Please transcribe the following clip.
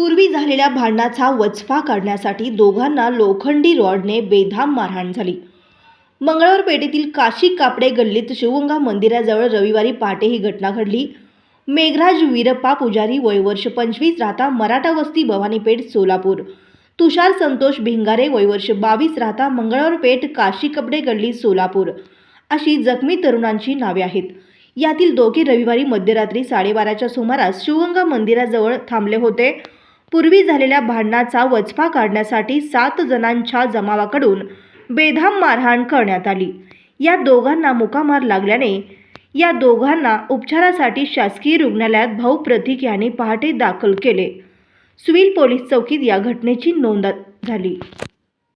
पूर्वी झालेल्या भांडणाचा वचफा काढण्यासाठी दोघांना लोखंडी रॉडने बेधाम मारहाण झाली. मंगळवार पेठेतील काशी कापडे गल्लीत शिवगंगा मंदिराजवळ रविवारी पहाटे ही घटना घडली. मेघराज वीरप्पा पुजारी वय वर्ष पंचवीस राहता मराठा वस्ती भवानीपेठ सोलापूर. तुषार संतोष भिंगारे वयवर्ष बावीस राहता मंगळवार पेठ काशी कपडे गल्ली सोलापूर. अशी जखमी तरुणांची नावे आहेत. यातील दोघे रविवारी मध्यरात्री साडेबाराच्या सुमारास शिवगंगा मंदिराजवळ थांबले होते. पूर्वी झालेल्या भांडणाचा वचपा काढण्यासाठी सात जणांच्या जमावाकडून बेधाम मारहाण करण्यात आली. या दोघांना मुकामार लागल्याने या दोघांना उपचारासाठी शासकीय रुग्णालयात भाऊ प्रतीक यांनी पहाटे दाखल केले. सुविल पोलीस चौकीत या घटनेची नोंद झाली.